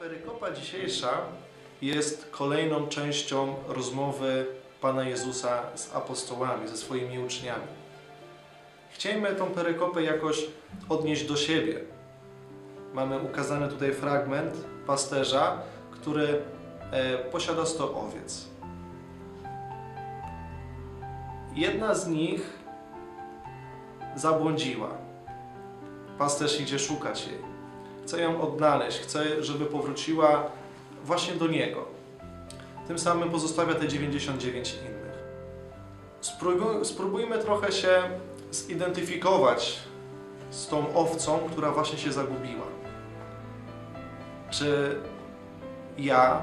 perykopa dzisiejsza jest kolejną częścią rozmowy Pana Jezusa z apostołami, ze swoimi uczniami. Chcielibyśmy tą perykopę jakoś odnieść do siebie. Mamy ukazany tutaj fragment pasterza, który e, posiada 100 owiec. Jedna z nich zabłądziła. Pasterz idzie szukać jej. Chce ją odnaleźć, chce, żeby powróciła właśnie do niego. Tym samym pozostawia te 99 innych. Spróbuj, spróbujmy trochę się zidentyfikować z tą owcą, która właśnie się zagubiła. Czy ja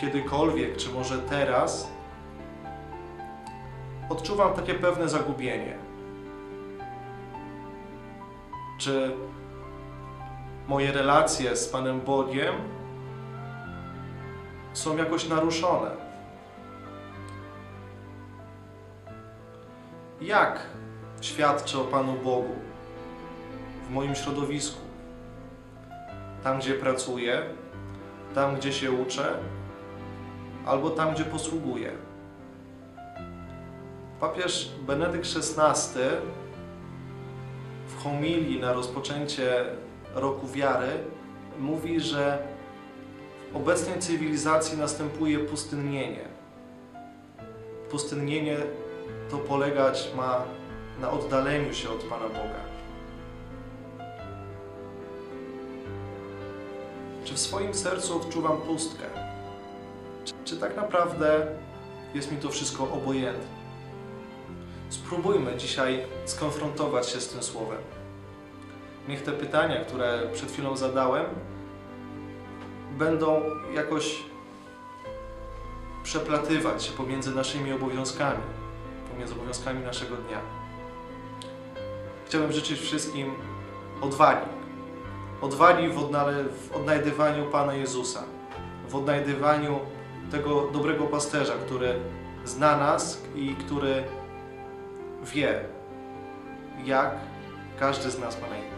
kiedykolwiek, czy może teraz odczuwam takie pewne zagubienie? Czy moje relacje z Panem Bogiem są jakoś naruszone? Jak świadczę o Panu Bogu w moim środowisku? Tam, gdzie pracuję, tam, gdzie się uczę, albo tam, gdzie posługuję. Papież Benedykt XVI w homilii na rozpoczęcie roku wiary mówi, że w obecnej cywilizacji następuje pustynnienie. Pustynnienie to polegać ma na oddaleniu się od Pana Boga. Czy w swoim sercu odczuwam pustkę? Czy, czy tak naprawdę jest mi to wszystko obojętne? Spróbujmy dzisiaj skonfrontować się z tym słowem. Niech te pytania, które przed chwilą zadałem, będą jakoś przeplatywać się pomiędzy naszymi obowiązkami, pomiędzy obowiązkami naszego dnia. Chciałbym życzyć wszystkim odwagi. Odwagi w, odnale, w odnajdywaniu Pana Jezusa, w odnajdywaniu tego dobrego pasterza, który zna nas i który wie, jak każdy z nas ma na imię.